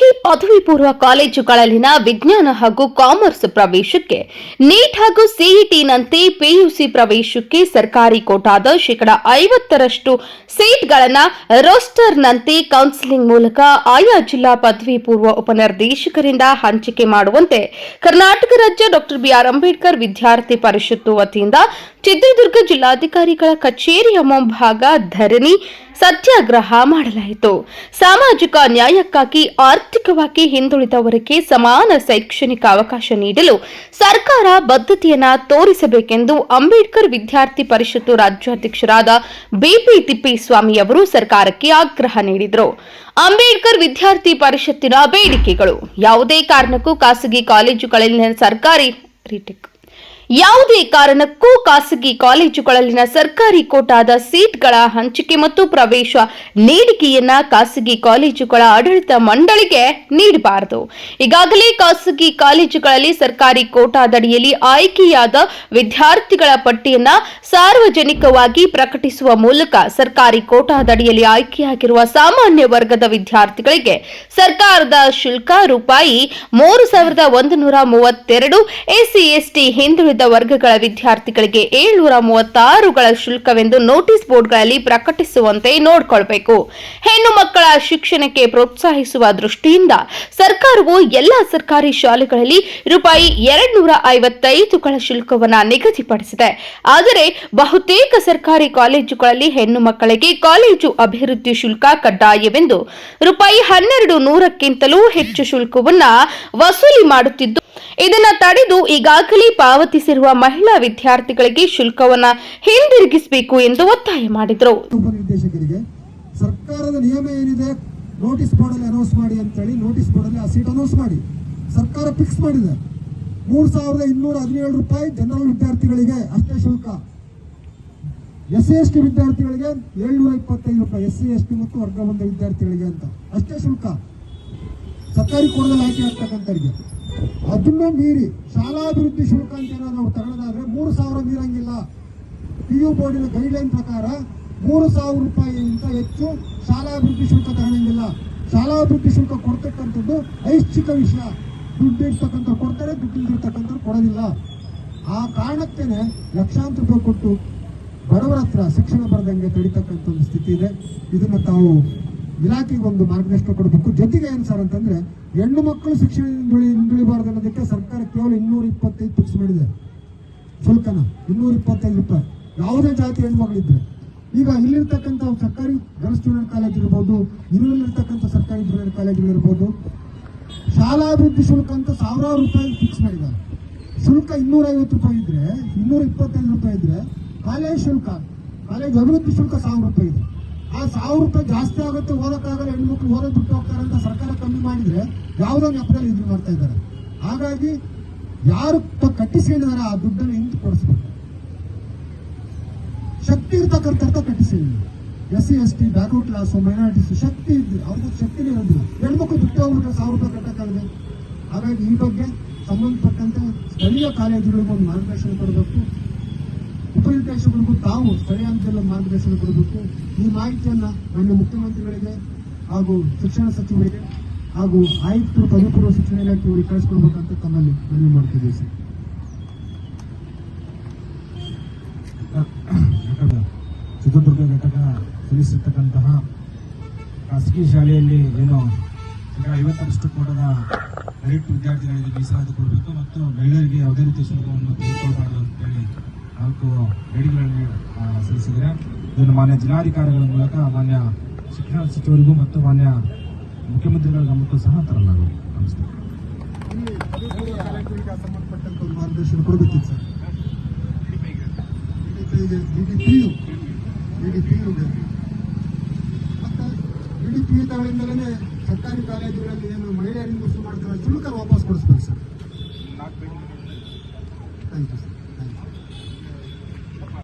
ಖಾಸಗಿ ಪದವಿ ಪೂರ್ವ ಕಾಲೇಜುಗಳಲ್ಲಿನ ವಿಜ್ಞಾನ ಹಾಗೂ ಕಾಮರ್ಸ್ ಪ್ರವೇಶಕ್ಕೆ ನೀಟ್ ಹಾಗೂ ಸಿಇಟಿನಂತೆ ಪಿಯುಸಿ ಪ್ರವೇಶಕ್ಕೆ ಸರ್ಕಾರಿ ಕೋಟಾದ ಶೇಕಡ ಐವತ್ತರಷ್ಟು ಸೀಟ್ಗಳನ್ನು ರೋಸ್ಟರ್ನಂತೆ ಕೌನ್ಸಿಲಿಂಗ್ ಮೂಲಕ ಆಯಾ ಜಿಲ್ಲಾ ಪದವಿ ಪೂರ್ವ ಉಪನಿರ್ದೇಶಕರಿಂದ ಹಂಚಿಕೆ ಮಾಡುವಂತೆ ಕರ್ನಾಟಕ ರಾಜ್ಯ ಡಾಕ್ಟರ್ ಬಿಆರ್ ಅಂಬೇಡ್ಕರ್ ವಿದ್ಯಾರ್ಥಿ ಪರಿಷತ್ತು ವತಿಯಿಂದ ಚಿತ್ರದುರ್ಗ ಜಿಲ್ಲಾಧಿಕಾರಿಗಳ ಕಚೇರಿಯ ಮುಂಭಾಗ ಧರಣಿ ಸತ್ಯಾಗ್ರಹ ಮಾಡಲಾಯಿತು. ಸಾಮಾಜಿಕ ನ್ಯಾಯಕ್ಕಾಗಿ ಆರ್ಥಿಕವಾಗಿ ಹಿಂದುಳಿದವರಿಗೆ ಸಮಾನ ಶೈಕ್ಷಣಿಕ ಅವಕಾಶ ನೀಡಲು ಸರ್ಕಾರ ಬದ್ಧತೆಯನ್ನ ತೋರಿಸಬೇಕೆಂದು ಅಂಬೇಡ್ಕರ್ ವಿದ್ಯಾರ್ಥಿ ಪರಿಷತ್ತು ರಾಜ್ಯಾಧ್ಯಕ್ಷರಾದ ಬಿಪಿ ತಿಪ್ಪೇಸ್ವಾಮಿ ಅವರು ಸರ್ಕಾರಕ್ಕೆ ಆಗ್ರಹ ನೀಡಿದರು. ಅಂಬೇಡ್ಕರ್ ವಿದ್ಯಾರ್ಥಿ ಪರಿಷತ್ತಿನ ಬೇಡಿಕೆಗಳು. ಯಾವುದೇ ಕಾರಣಕ್ಕೂ ಖಾಸಗಿ ಕಾಲೇಜುಗಳಲ್ಲಿನ ಸರ್ಕಾರಿ ರಿಟೆಕ್ ಯಾವುದೇ ಕಾರಣಕ್ಕೂ ಖಾಸಗಿ ಕಾಲೇಜುಗಳಲ್ಲಿನ ಸರ್ಕಾರಿ ಕೋಟಾದ ಸೀಟ್ಗಳ ಹಂಚಿಕೆ ಮತ್ತು ಪ್ರವೇಶ ನೀಡಿಕೆಯನ್ನ ಖಾಸಗಿ ಕಾಲೇಜುಗಳ ಆಡಳಿತ ಮಂಡಳಿಗೆ ನೀಡಬಾರದು. ಈಗಾಗಲೇ ಖಾಸಗಿ ಕಾಲೇಜುಗಳಲ್ಲಿ ಸರ್ಕಾರಿ ಕೋಟಾದಡಿಯಲ್ಲಿ ಆಯ್ಕೆಯಾದ ವಿದ್ಯಾರ್ಥಿಗಳ ಪಟ್ಟಿಯನ್ನ ಸಾರ್ವಜನಿಕವಾಗಿ ಪ್ರಕಟಿಸುವ ಮೂಲಕ ಸರ್ಕಾರಿ ಕೋಟಾದಡಿಯಲ್ಲಿ ಆಯ್ಕೆಯಾಗಿರುವ ಸಾಮಾನ್ಯ ವರ್ಗದ ವಿದ್ಯಾರ್ಥಿಗಳಿಗೆ ಸರ್ಕಾರದ ಶುಲ್ಕ ರೂಪಾಯಿ ಮೂರು ಸಾವಿರದ ಒಂದು ನೂರ ಮೂವತ್ತೆರಡು ಎಸ್ಸಿ ಎಸ್ಟಿ ಹಿಂದುಳಿದ ವರ್ಗಗಳ ವಿದ್ಯಾರ್ಥಿಗಳಿಗೆ ಏಳ್ನೂರ ಮೂವತ್ತಾರುಗಳ ಶುಲ್ಕವೆಂದು ನೋಟಿಸ್ ಬೋರ್ಡ್ಗಳಲ್ಲಿ ಪ್ರಕಟಿಸುವಂತೆ ನೋಡಿಕೊಳ್ಬೇಕು. ಹೆಣ್ಣು ಮಕ್ಕಳ ಶಿಕ್ಷಣಕ್ಕೆ ಪ್ರೋತ್ಸಾಹಿಸುವ ದೃಷ್ಟಿಯಿಂದ ಸರ್ಕಾರವು ಎಲ್ಲಾ ಸರ್ಕಾರಿ ಶಾಲೆಗಳಲ್ಲಿ ರೂಪಾಯಿ ಎರಡ್ನೂರ ಐವತ್ತೈದುಗಳ ಶುಲ್ಕವನ್ನು ನಿಗದಿಪಡಿಸಿದೆ. ಆದರೆ ಬಹುತೇಕ ಸರ್ಕಾರಿ ಕಾಲೇಜುಗಳಲ್ಲಿ ಹೆಣ್ಣು ಮಕ್ಕಳಿಗೆ ಕಾಲೇಜು ಅಭಿವೃದ್ಧಿ ಶುಲ್ಕ ಕಡ್ಡಾಯವೆಂದು ರೂಪಾಯಿ ಹನ್ನೆರಡು ನೂರಕ್ಕಿಂತಲೂ ಹೆಚ್ಚು ಶುಲ್ಕವನ್ನ ವಸೂಲಿ ಮಾಡುತ್ತಿದ್ದು, ಇದನ್ನು ತಡೆದು ಈಗಾಗಲೇ ಪಾವತಿಸಿರುವ ಮಹಿಳಾ ವಿದ್ಯಾರ್ಥಿಗಳಿಗೆ ಶುಲ್ಕವನ್ನ ಹಿಂದಿರುಗಿಸಬೇಕು ಎಂದು ಒತ್ತಾಯ ಮಾಡಿದರು. ಉಪನಿರ್ದೇಶಕರಿಗೆ ಸರ್ಕಾರದ ನಿಯಮ ಏನಿದೆ ನೋಟಿಸ್ ಬೋರ್ಡಲ್ಲಿ ಅನೌನ್ಸ್ ಮಾಡಿ ಅಂತೇಳಿ ನೋಟಿಸ್ ಬೋರ್ಡಲ್ಲಿ ಆ ಸೀಟ್ ಅನೌನ್ಸ್ ಮಾಡಿ. ಸರ್ಕಾರ ಫಿಕ್ಸ್ ಮಾಡಿದೆ. ಮೂರು ಸಾವಿರದ ಇನ್ನೂರ ಹದಿನೇಳು ರೂಪಾಯಿ ಜನರಲ್ ವಿದ್ಯಾರ್ಥಿಗಳಿಗೆ ಅಷ್ಟೇ ಶುಲ್ಕ. ಎಸ್ ಸಿ ಎಸ್ ಟಿ ವಿದ್ಯಾರ್ಥಿಗಳಿಗೆ ಏಳ್ನೂರ ಇಪ್ಪತ್ತೈದು ರೂಪಾಯಿ ಎಸ್ ಸಿ ಎಸ್ ಟಿ ಮತ್ತು ವರ್ಗ ಬಂದ ವಿದ್ಯಾರ್ಥಿಗಳಿಗೆ ಅಂತ. ಅಷ್ಟೇ ಶುಲ್ಕ. ಸರ್ಕಾರಿ ಕೋಡದಲ್ಲಿ ಆಯ್ಕೆ ಆಗ್ತಕ್ಕಂಥವ್ರಿಗೆ. ಅದನ್ನ ಮೀರಿ ಶಾಲಾಭಿವೃದ್ಧಿ ಶುಲ್ಕ ಅಂತ ಏನಾದ್ರು ನಾವು ತಗೊಳ್ಳೋದಾದ್ರೆ ಮೂರು ಸಾವಿರ ಮೀರಂಗಿಲ್ಲ. ಪಿ ಯು ಬೋರ್ಡಿನ ಗೈಡ್ಲೈನ್ ಪ್ರಕಾರ ಮೂರು ಸಾವಿರ ರೂಪಾಯಿಗಿಂತ ಹೆಚ್ಚು ಶಾಲಾಭಿವೃದ್ಧಿ ಶುಲ್ಕ ತಗೊಳ್ಳಂಗಿಲ್ಲ ಶಾಲಾಭಿವೃದ್ಧಿ ಶುಲ್ಕ ಕೊಡ್ತಕ್ಕಂಥದ್ದು ಐಚ್ಛಿಕ ವಿಷಯ. ದುಡ್ಡು ಇರ್ತಕ್ಕಂಥ ಕೊಡ್ತಾರೆ ದುಡ್ಡು ಕೊಡೋದಿಲ್ಲ. ಆ ಕಾರಣಕ್ಕೇನೆ ಲಕ್ಷಾಂತರ ರೂಪಾಯಿ ಕೊಟ್ಟು ಬಡವರ ಹತ್ರ ಶಿಕ್ಷಣ ಬರದಂಗೆ ತಡಿತಕ್ಕಂಥ ಒಂದು ಸ್ಥಿತಿ ಇದೆ. ಇದನ್ನು ತಾವು ಇಲಾಖೆಗೆ ಒಂದು ಮಾರ್ಗದರ್ಶನ ಕೊಡಬೇಕು ಜೊತೆಗೆ ಏನು ಸರ್ ಅಂತಂದ್ರೆ, ಹೆಣ್ಣು ಮಕ್ಕಳು ಶಿಕ್ಷಣ ಹಿಂದುಳಿ ಹಿಂದುಳಿಬಾರ್ದು ಅನ್ನೋದಕ್ಕೆ ಸರ್ಕಾರ ಕೇವಲ ಇನ್ನೂರ ಇಪ್ಪತ್ತೈದು ಫಿಕ್ಸ್ ಮಾಡಿದೆ. ಶುಲ್ಕನ ಇನ್ನೂರ ಇಪ್ಪತ್ತೈದು ರೂಪಾಯಿ. ಯಾವುದೇ ಜಾತಿ ಹೆಣ್ಮಗಳಿದ್ರೆ. ಈಗ ಇಲ್ಲಿರ್ತಕ್ಕಂಥ ಸರ್ಕಾರಿ ಗರ್ಲ್ಸ್ ಜೂನಿಯರ್ ಕಾಲೇಜ್ ಇರ್ಬೋದು, ಇಲ್ಲಿರ್ತಕ್ಕಂಥ ಸರ್ಕಾರಿ ಜೂನಿಯರ್ ಶಾಲಾ ಅಭಿವೃದ್ಧಿ ಶುಲ್ಕ ಅಂತ ಸಾವಿರಾರು ರೂಪಾಯಿ ಫಿಕ್ಸ್ ಮಾಡಿದ್ದಾರೆ. ಶುಲ್ಕ ಇನ್ನೂರ ಐವತ್ತು ರೂಪಾಯಿ ಇದ್ರೆ ಇನ್ನೂರ ಇಪ್ಪತ್ತೈದು ರೂಪಾಯಿ ಇದ್ರೆ, ಕಾಲೇಜ್ ಶುಲ್ಕ, ಕಾಲೇಜ್ ಅಭಿವೃದ್ಧಿ ಶುಲ್ಕ ಸಾವಿರ ರೂಪಾಯಿ ಇದೆ. ಆ ಸಾವಿರ ರೂಪಾಯಿ ಜಾಸ್ತಿ ಆಗುತ್ತೆ ಓದಕ್ಕಾಗಲ್ಲ, ಹೆಣ್ಮಕ್ಳು ಓದೋದು ಬಿಟ್ಟು ಹೋಗ್ತಾರೆ ಅಂತ ಸರ್ಕಾರ ಕಮ್ಮಿ ಮಾಡಿದ್ರೆ ಯಾವುದೋ ನೆಪದಲ್ಲಿ ಇದು ಮಾಡ್ತಾ ಇದ್ದಾರೆ. ಹಾಗಾಗಿ ಯಾರು ಕಟ್ಟಿಸ್ಕೊಂಡಿದ್ದಾರೆ ಆ ದುಡ್ಡನ್ನು ಹಿಂದೆ ಕೊಡಿಸ್ಬೇಕು. ಶಕ್ತಿ ಇರ್ತಕ್ಕಂಥ ಕಟ್ಟಿಸಿಲ್ಲ S C S T backward class, minorities, ಶಕ್ತಿ ಇದೆ ಅವ್ರಿಗೆ ಶಕ್ತಿನೇ ಇರೋದಿಲ್ಲ ಹೆಣ್ಮಕ್ಳು ಬಿಟ್ಟು ಹೋಗ್ಬಿಟ್ರೆ ಸಾವಿರ ರೂಪಾಯಿ ಕಟ್ಟಕ್ಕಾಗದೆ. ಹಾಗಾಗಿ ಈ ಬಗ್ಗೆ ಸಂಬಂಧಪಟ್ಟಂತೆ ಸ್ಥಳೀಯ ಕಾಲೇಜುಗಳಿಗೊಂದು ಮಾರ್ಗದರ್ಶನ ಕೊಡಬೇಕು. ಉಪನಿರ್ದೇಶಕರಿಗೂ ತಾವು ಸ್ಥಳೀಯ ಹಂತದಲ್ಲಿ ಮಾರ್ಗದರ್ಶನ ಕೊಡಬೇಕು ಈ ಮಾಹಿತಿಯನ್ನ ಮಾನ್ಯ ಮುಖ್ಯಮಂತ್ರಿಗಳಿಗೆ ಹಾಗೂ ಶಿಕ್ಷಣ ಸಚಿವರಿಗೆ ಹಾಗೂ ಆಯುಕ್ತರು ಪದವಿ ಪೂರ್ವ ಶಿಕ್ಷಣ ಇಲಾಖೆಯವರಿಗೆ ಕಳಿಸ್ಕೊಡ್ಬೇಕಂತ ತಮ್ಮಲ್ಲಿ ಮನವಿ ಮಾಡ್ತಿದ್ದೀವಿ, ಸರ್. ಚಿತ್ರದುರ್ಗ ಘಟಕ ತಿಳಿಸಿರ್ತಕ್ಕಂತಹ ಖಾಸಗಿ ಶಾಲೆಯಲ್ಲಿ ಏನು ಶೇಕಡ ಐವತ್ತರಷ್ಟು ಕೋಟದ ಮೆರಿಟ್ ವಿದ್ಯಾರ್ಥಿಗಳಿಗೆ ಮೀಸಲಾತಿ ಕೊಡಬೇಕು ಮತ್ತು ಮಹಿಳೆಯರಿಗೆ ಯಾವುದೇ ರೀತಿಯ ಶುಲ್ಕವನ್ನು ಅಂತ ಅಂತೇಳಿ ನಾಲ್ಕು ಬೇಡಿಕೆಗಳನ್ನು ಆ, ಸಲ್ಲಿಸಿದರೆ. ಇದನ್ನು ಮಾನ್ಯ ಜಿಲ್ಲಾಧಿಕಾರಿಗಳ ಮೂಲಕ ಮಾನ್ಯ ಶಿಕ್ಷಣ ಸಚಿವರಿಗೂ ಮತ್ತು ಮಾನ್ಯ ಮುಖ್ಯಮಂತ್ರಿಗಳ ಗಮನಕ್ಕೂ ಸಹ ತರಲಾಗುವುದು. ನಮಸ್ತೆ. ಸಂಬಂಧಪಟ್ಟಂತ ಒಂದು ಮಾರ್ಗದರ್ಶನ ಕೊಡಬೇಕಿತ್ತು ಸರ್ ಮತ್ತೆ ಡಿಡಿಪಿ ತಗಳಿಂದಲೇ ಸರ್ಕಾರಿ ಕಾಲೇಜುಗಳಲ್ಲಿ ಏನು ಮಹಿಳೆಯರಿಂದ ಶುರು ಮಾಡ್ತಾರೆ ಶುಲ್ಕ ವಾಪಸ್ ಕೊಡಿಸ್ಬೇಕು ಸರ್ ಥ್ಯಾಂಕ್ ಯು ಸರ್